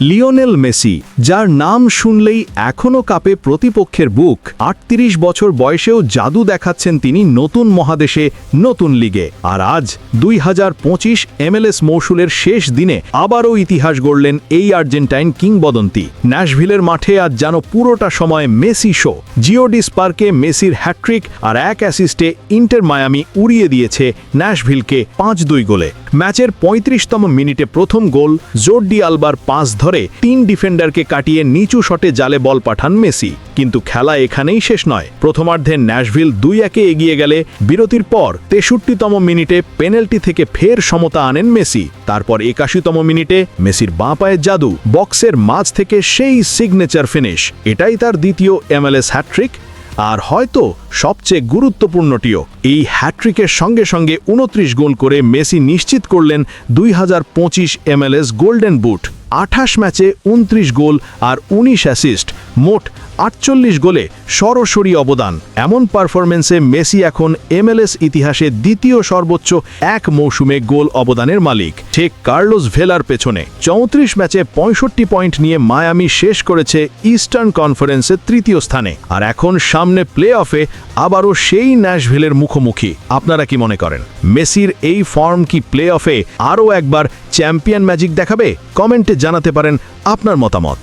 Lionel Messi যার নাম শুনলেই এখনও কাপে প্রতিপক্ষের বুক। আটত্রিশ বছর বয়সেও জাদু দেখাচ্ছেন তিনি নতুন মহাদেশে, নতুন লিগে। আর আজ দুই হাজার পঁচিশ এমএলএস মৌসুলের শেষ দিনে আবারও ইতিহাস গড়লেন এই আর্জেন্টাইন কিংবদন্তি। ন্যাশভিলের মাঠে আজ যেন পুরোটা সময় মেসি শো। জিওডিস পার্কে মেসির হ্যাট্রিক আর এক অ্যাসিস্টে ইন্টার মায়ামি উড়িয়ে দিয়েছে ন্যাশভিলকে পাঁচ দুই গোলে। ম্যাচের পঁয়ত্রিশতম মিনিটে প্রথম গোল, জোর্ডি আলবার পাঁচ ধরে তিন ডিফেন্ডারকে কাটিয়ে নিচু শটে জালে বল পাঠান মেসি। কিন্তু খেলা এখানেই শেষ নয়। প্রথমার্ধে ন্যাশভিল দুই একে এগিয়ে গেলে বিরতির পর তেষট্টিতম মিনিটে পেনাল্টি থেকে ফের সমতা আনেন মেসি। তারপর একাশিতম মিনিটে মেসির বাঁ পায়ের জাদু বক্সের মাঝ থেকে সেই সিগনেচার ফিনিশ। এটাই তার দ্বিতীয় এমএলএস হ্যাট্রিক আর হয়তো সবচেয়ে গুরুত্বপূর্ণটিও, এই হ্যাট্রিকের সঙ্গে সঙ্গে উনত্রিশ গোল করে মেসি নিশ্চিত করলেন দুই হাজার পঁচিশ এমএলএস গোল্ডেন বুট। আঠাশ ম্যাচে উনত্রিশ গোল আর উনিশ অ্যাসিস্ট। মোট আটচল্লিশ গোলে সরাসরি অবদান। এমন পারফরমেন্সে মেসি এখন এমএলএস ইতিহাসে দ্বিতীয় সর্বোচ্চ এক মৌসুমে গোল অবদানের মালিক। ঠিক কার্লোস ভেলার পেছনে চৌত্রিশ ম্যাচে পঁয়ষট্টি পয়েন্ট নিয়ে মায়ামি শেষ করেছে ইস্টার্ন কনফারেন্সের তৃতীয় স্থানে। আর এখন সামনে প্লে অফে আবারও সেই ন্যাশভিলের মুখোমুখি। আপনারা কি মনে করেন, মেসির এই ফর্ম কি প্লে অফে আরও একবার চ্যাম্পিয়ন ম্যাজিক দেখাবে? কমেন্টে জানাতে পারেন আপনার মতামত।